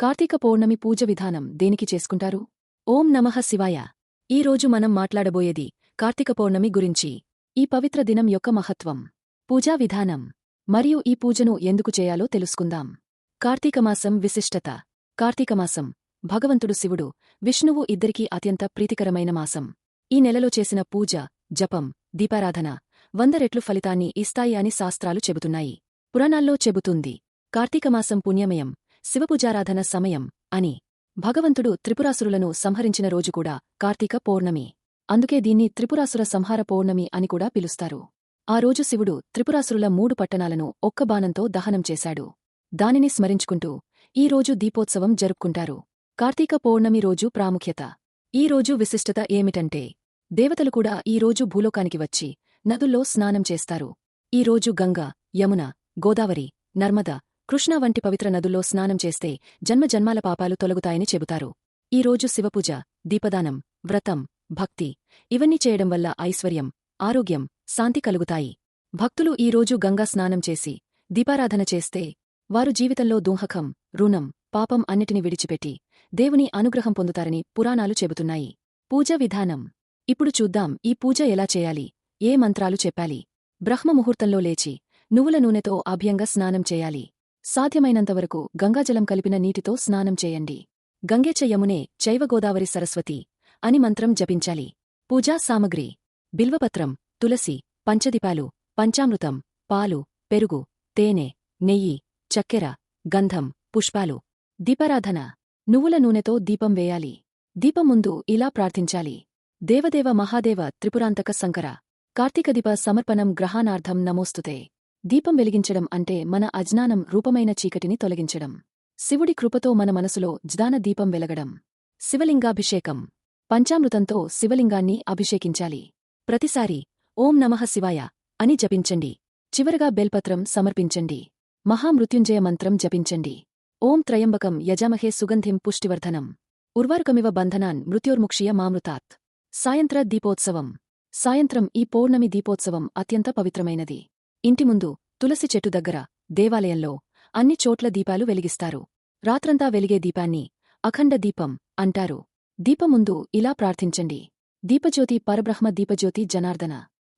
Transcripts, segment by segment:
కార్తీక పౌర్ణమి పూజ విధానం దేనికి చేసుకుంటారు? ఓం నమః శివాయ. ఈ రోజు మనం మాట్లాడబోయేది కార్తీక పౌర్ణమి గురించి. ఈ పవిత్ర దినం యొక్క మహత్వం. పూజా విధానం. మరియు ఈ పూజను ఎందుకు చేయాలో తెలుసుకుందాం. కార్తీకమాసం విశిష్టత. కార్తీకమాసం భగవంతుడు శివుడు విష్ణువు ఇద్దరికీ అత్యంత ప్రీతికరమైన మాసం. ఈ నెలలో చేసిన పూజ జపం దీపారాధన వంద రెట్లు ఫలితాన్ని ఇస్తాయి అని శాస్త్రాలు చెబుతున్నాయి. పురాణాల్లో చెబుతుంది. కార్తీకమాసం పుణ్యమయం. శివపూజారాధన సమయం అని భగవంతుడు త్రిపురాసురులను సంహరించిన రోజు కూడా కార్తీక పౌర్ణమి. అందుకే దీన్ని త్రిపురాసుర సంహార పౌర్ణమి అని కూడా పిలుస్తారు. ఆ రోజు శివుడు త్రిపురాసురుల మూడు పట్టణాలను ఒక్క బాణంతో దహనం చేశాడు. దానిని స్మరించుకుంటూ ఈరోజు దీపోత్సవం జరుపుకుంటారు. కార్తీక పౌర్ణమి రోజు ప్రాముఖ్యత. ఈ రోజు విశిష్టత ఏమిటంటే దేవతలు కూడా ఈ రోజు భూలోకానికి వచ్చి నదుల్లో స్నానం చేస్తారు. ఈ రోజు గంగ యమున గోదావరి నర్మద కృష్ణ వంటి పవిత్ర నదుల్లో స్నానం చేస్తే జన్మజన్మాల పాపాలు తొలగుతాయని చెబుతారు. ఈరోజు శివపూజ దీపదానం వ్రతం భక్తి ఇవన్నీ చేయడం వల్ల ఐశ్వర్యం ఆరోగ్యం శాంతి కలుగుతాయి. భక్తులు ఈ రోజు గంగా స్నానం చేసి దీపారాధన చేస్తే వారు జీవితంలో దుంహకం రుణం పాపం అన్నిటిని విడిచిపెట్టి దేవుని అనుగ్రహం పొందుతారని పురాణాలు చెబుతున్నాయి. పూజ విధానం. ఇప్పుడు చూద్దాం ఈ పూజ ఎలా చేయాలి? ఏ మంత్రాలు చెప్పాలి? బ్రహ్మముహూర్తంలో లేచి నువ్వుల నూనెతో అభ్యంగా స్నానం చేయాలి. సాధ్యమైనంతవరకు గంగాజలం కలిపిన నీటితో స్నానం చేయండి. గంగేచ యమునే చైవగోదావరి సరస్వతి అని మంత్రం జపించాలి. పూజా సామగ్రి బిల్వపత్రం తులసి పంచదిపాలు పంచామృతం పాలు పెరుగు తేనె నెయ్యి చక్కెర గంధం పుష్పాలు. దీపారాధన. నువ్వుల నూనెతో దీపం వేయాలి. దీపం ముందు ఇలా ప్రార్థించాలి. దేవదేవ మహాదేవ త్రిపురాంతక శంకర కార్తీకదీప సమర్పణం గ్రహానార్థం నమోస్తుతే. దీపం వెలిగించడం అంటే మన అజ్ఞానం రూపమైన చీకటిని తొలగించడం. శివుడి కృపతో మన మనసులో జ్ఞాన దీపం వెలగడం. శివలింగాభిషేకం. పంచామృతంతో శివలింగాన్ని అభిషేకించాలి. ప్రతిసారి ఓం నమః శివాయ అని జపించండి. చివరగా బెల్పత్రం సమర్పించండి. మహామృత్యుంజయ మంత్రం జపించండి. ఓం త్రయంబకం యజమహే సుగంధిం పుష్టివర్ధనం. ఉర్వారుకమివ బంధనాన్ మృత్యోర్ముక్షియ మామృతాత్. సాయంత్ర దీపోత్సవం. సాయంత్రం ఈ పౌర్ణమి దీపోత్సవం అత్యంత పవిత్రమైనది. ఇంటి ముందు తులసి చెట్టు దగ్గర దేవాలయంలో అన్ని చోట్ల దీపాలు వెలిగిస్తారు. రాత్రంతా వెలిగే దీపాన్ని అఖండ దీపం అంటారు. దీపముందు ఇలా ప్రార్థించండి. దీపజ్యోతి పరబ్రహ్మ దీపజ్యోతి జనార్దన.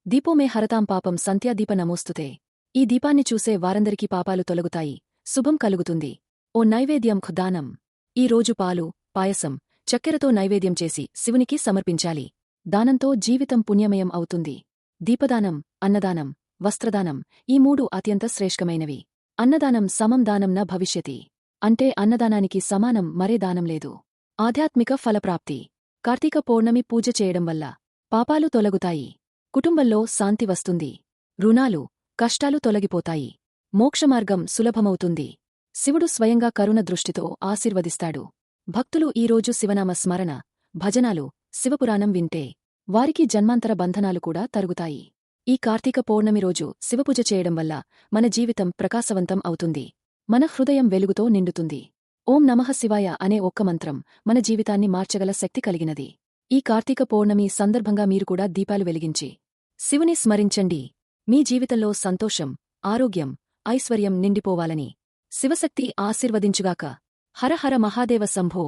దీపోమే హరతాం పాపం సంధ్యాదీప నమోస్తుతే. ఈ దీపాన్ని చూసే వారందరికీ పాపాలు తొలగుతాయి. శుభం కలుగుతుంది. ఓ నైవేద్యం ఖుదానం ఈ రోజు పాలు పాయసం చక్కెరతో నైవేద్యం చేసి శివునికి సమర్పించాలి. దానంతో జీవితం పుణ్యమయం అవుతుంది. దీపదానం అన్నదానం వస్త్రదానం. ఈ మూడు అత్యంత శ్రేష్ఠమైనవి. అన్నదానం సమం దానం న భవిష్యతి. అంటే అన్నదానానికి సమానం మరే దానం లేదు. ఆధ్యాత్మిక ఫలప్రాప్తి. కార్తీక పౌర్ణమి పూజ చేయడం వల్ల పాపాలు తొలగుతాయి. కుటుంబంలో శాంతి వస్తుంది. రుణాలు కష్టాలు తొలగిపోతాయి. మోక్షమార్గం సులభమవుతుంది. శివుడు స్వయంగా కరుణ దృష్టితో ఆశీర్వదిస్తాడు. భక్తులు ఈరోజు శివనామ స్మరణ భజనాలు శివపురాణం వింటే వారికి జన్మాంతర బంధనాలు కూడా తరుగుతాయి. ఈ కార్తీక పౌర్ణమి రోజు శివపూజ చేయడం వల్ల మన జీవితం ప్రకాశవంతం అవుతుంది. మన హృదయం వెలుగుతో నిండుతుంది. ఓం నమః శివాయ అనే ఒక్క మంత్రం మన జీవితాన్ని మార్చగల శక్తి కలిగినది. ఈ కార్తీక పౌర్ణమి సందర్భంగా మీరు కూడా దీపాలు వెలిగించి శివుని స్మరించండి. మీ జీవితంలో సంతోషం ఆరోగ్యం ఐశ్వర్యం నిండిపోవాలని శివశక్తి ఆశీర్వదించుగాక. హరహర మహాదేవ సంభో